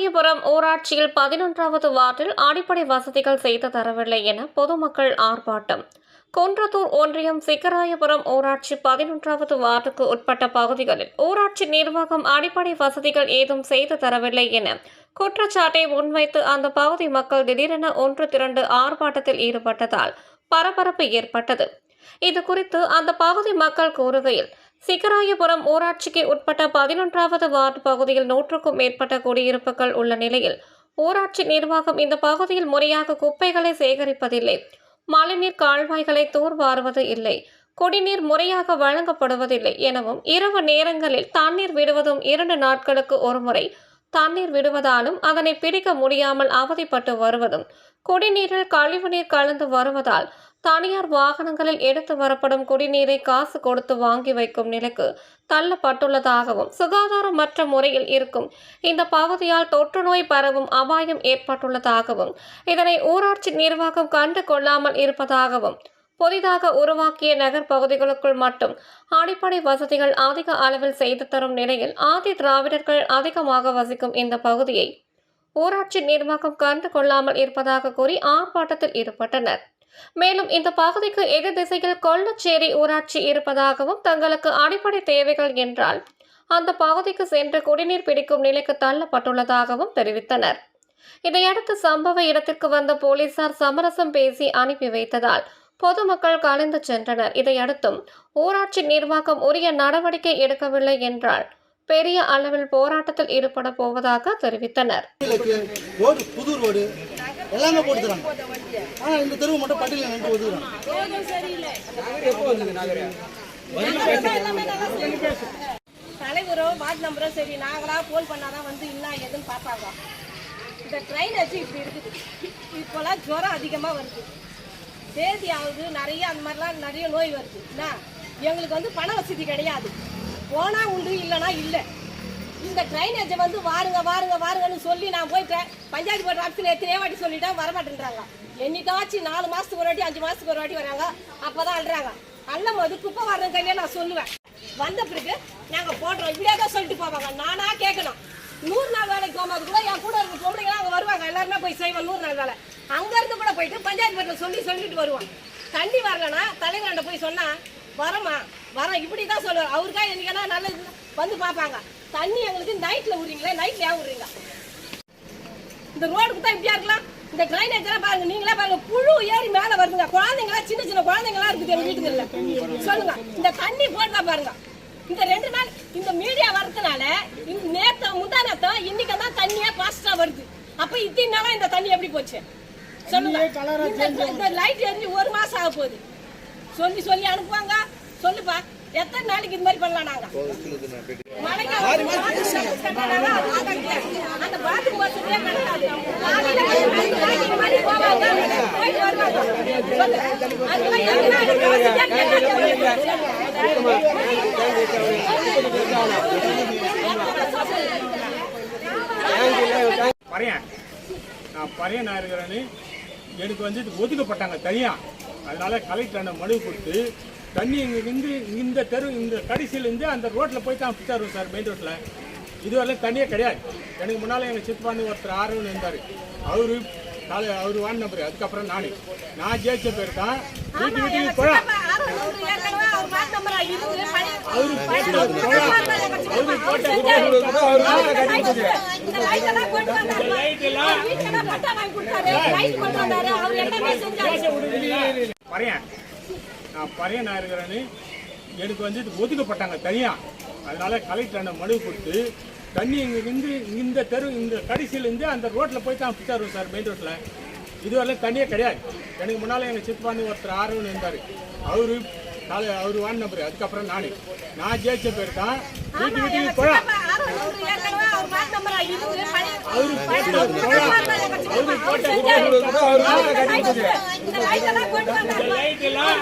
சிக்கராயபுரம் ஊராட்சியில் பதினொன்றாவது வார்டில் அடிப்படை வசதிகள் செய்து தரவில்லை என பொதுமக்கள் ஆர்ப்பாட்டம். குன்றத்தூர் ஒன்றியம் சிக்கராயபுரம் ஊராட்சி பதினொன்றாவது வார்டுக்கு உட்பட்ட பகுதிகளில் ஊராட்சி நிர்வாகம் அடிப்படை வசதிகள் ஏதும் செய்து தரவில்லை என குற்றச்சாட்டை முன்வைத்து அந்த பகுதி மக்கள் திடீரென ஒன்று திரண்டு ஆர்ப்பாட்டத்தில் ஈடுபட்டதால் பரபரப்பு ஏற்பட்டது. இது குறித்து அந்த பகுதி மக்கள் கூறுகையில் சிக்கராயபுரம் ஊராட்சிக்கு உட்பட்ட பதினொன்றாவது வார்டு பகுதியில் நூற்றுக்கும் மேற்பட்ட குடியிருப்புகள் உள்ள நிலையில் ஊராட்சி நிர்வாகம் இந்த பகுதியில் முறையாக குப்பைகளை சேகரிப்பதில்லை. மழைநீர் கால்வாய்களை தூர்வாருவது இல்லை. குடிநீர் முறையாக வழங்கப்படுவதில்லை. எனவும் இரவு நேரங்களில் தண்ணீர் விடுவதும் இரண்டு நாட்களுக்கு ஒருமுறை தண்ணீர் விடுவதாலும் அதனை பிடிக்க முடியாமல் அவதிப்பட்டு வருவதும் குடிநீரில் கழிவுநீர் கலந்து வருவதால் தனியார் வாகனங்களில் எடுத்து வரப்படும் குடிநீரை காசு கொடுத்து வாங்கி வைக்கும் நிலைக்கு தள்ளப்பட்டுள்ளதாகவும் சுகாதாரமற்ற முறையில் இருக்கும் இந்த பகுதியால் தொற்று நோய் பரவும் அபாயம் ஏற்பட்டுள்ளதாகவும் இதனை ஊராட்சி நிர்வாகம் கண்டு கொள்ளாமல் இருப்பதாகவும் புதிதாக உருவாக்கிய நகர் பகுதிகளுக்குள் மட்டும் அடிப்படை வசதிகள் அதிக அளவில் செய்து தரும் நிலையில் ஆதி திராவிடர்கள் அதிகமாக வசிக்கும் இந்த பகுதியை ஊராட்சி நிர்வாகம் கண்டு கொள்ளாமல் இருப்பதாக கூறி ஆர்ப்பாட்டத்தில் ஈடுபட்டனர். மேலும் இந்த பகுதிக்கு எதிர் திசையில் கொள்ளச்சேரி ஊராட்சி இருப்பதாகவும் தங்களுக்கு அடிப்படை தேவைகள் என்றால் அந்த பகுதிக்கு சென்று குடிநீர் பிடிக்கும் நிலைக்கு தள்ளப்பட்டுள்ளதாகவும் தெரிவித்தனர். இதையடுத்து சம்பவ இடத்திற்கு வந்த போலீசார் சமரசம் பேசி அனுப்பி வைத்ததால் பொதுமக்கள் கலைந்து சென்றனர். இதையடுத்தும் ஊராட்சி நிர்வாகம் உரிய நடவடிக்கை எடுக்கவில்லை என்றால் பெரிய அளவில் போராட்டத்தில் ஈடுபட போவதாக தெரிவித்தனர். இலக்கு, ரோடு புது ரோடு எல்லாமே போட்டு தராங்க ஆனா இந்த தெருவு மட்டும் பட்டியல நின்று ஒதுக்குறாங்க. தலைவரோ வார்டு நம்பரோ சரி. நாங்களா ஃபோன் பண்ணாதான் வந்து என்ன ஏதுன்னு பார்ப்பாங்க இந்த ட்ரெயின் வச்சு இப்படி இருக்குது. இப்போலாம் ஜுரம் அதிகமாக வருது. தேதி ஆகுது நிறைய அந்த மாதிரிலாம் நிறைய நோய் வருது. என்ன? எங்களுக்கு வந்து பண வசதி கிடையாது. போனால் உண்டு இல்லைன்னா இல்லை. இந்த ட்ரைனேஜை வந்து வாருங்க வாருங்க வாருங்கன்னு சொல்லி நான் போயிட்டேன் பஞ்சாயத்து போர்டு ஆஃபீஸில் எத்தனையோ வாட்டி சொல்லிட்டேன் வரமாட்டேன்றாங்க. என்னைக்காச்சும் நாலு மாதத்துக்கு ஒரு வாட்டி அஞ்சு மாதத்துக்கு ஒரு வாட்டி வராங்க. அப்போ தான் அழுறாங்க. அள்ளும் போது குப்பை வர்றது கையிலே நான் சொல்லுவேன். வந்த பிறகு நாங்கள் போடுறோம். இப்படியே தான் சொல்லிட்டு போவாங்க. நானாக கேட்கணும். நூறு நாள் வேலைக்கு போகும்போது கூட என் கூட இருக்க பொம்பளைங்களாம் அங்கே வருவாங்க. எல்லாருமே போய் செய்வேன் நூறு நாள் வேலை. அங்கேருந்து கூட போயிட்டு பஞ்சாயத்து போர்ட்டில் சொல்லி சொல்லிட்டு வருவோம் தண்ணி வரலன்னா தலைவர்கிட்ட போய் சொன்னால் வரமா வரோம் இப்படி தான் சொல்லுவார். அவருக்கா என்னைக்கென்னா நல்லது வந்து பார்ப்பாங்க. தண்ணி எங்களுக்கு நைட்டில் விடுறீங்களே நைட்டில் ஏன் விடுறீங்க இந்த ரோடுக்கு தான் இப்படியா இருக்கலாம்? இந்த ட்ரைனேஜ் பாருங்க நீங்களே பாருங்க புழு ஏறி மேலே வருதுங்க. குழந்தைங்களா சின்ன சின்ன குழந்தைங்களா இருக்குது எங்க வீட்டுக்குள்ள. சொல்லுங்க இந்த தண்ணி போட்டா பாருங்க. இந்த ரெண்டு நாள் இந்த மீடியா வரதுனால நேத்த முந்தா நேத்தம் இன்னைக்கு தான் தண்ணியே பாஸ்டா வருது. அப்ப இத்தனை நாளா இந்த தண்ணி எப்படி போச்சு? சொல்லுங்க. இந்த- லைட் எரிஞ்சு ஒரு மாசம் ஆக போகுது. சொல்லி சொல்லி அனுப்புவாங்க. சொல்லுப்பா. எத்தனை நாளைக்கு இது மாதிரி பண்ணலாம் நாங்க? அந்த பாத்ரூம் வசதியே கிடையாது. வசதியா பறையன் நான் இருக்கிறேன்னு எனக்கு வந்து இது ஒதுக்கப்பட்டாங்க தனியா. அதனால கலெக்டர் மனு கொடுத்து தண்ணி இங்கிருந்து இந்த தெரு இந்த கடைசியிலேருந்து அந்த ரோட்டில் போய் தான் தருவோம் சார் மெயின் ரோட்டில் இதுவரையிலும் தண்ணியே கிடையாது. எனக்கு முன்னால் எங்கள் சித்தப்பான்னு ஒருத்தர் ஆர்வம் இருந்தார். அவரு காலை அவர் வார்டு நம்பர் அதுக்கப்புறம் நான். நான் ஜெயிச்ச பேர் தான். வீட்டு வீட்டுக்கு குழா அறுநூறு ஏக்கரா பறையன் நான் இருக்கிறேன்னு எனக்கு வந்து இது ஒதுக்கப்பட்டாங்க தனியா. அதனால கலெக்டர் மனு கொடுத்து தண்ணி இங்கிருந்து இந்த தெரு இந்த கடைசியிலேருந்து அந்த ரோட்டில் போய் தான் தருவோம் சார் மெயின் ரோட்டில் இதுவரையிலும் தண்ணியே கிடையாது. எனக்கு முன்னால் எங்கள் சித்தப்பான்னு ஒருத்தர் ஆர்வம் இருந்தார் அவரு காலை அவர் வார்டு நம்பர் அதுக்கப்புறம் நான். நான் ஜெயிச்ச பேர் தான். வீட்டு வீட்டுக்கு குழா அவரு போட்ட லைட் எல்லாம்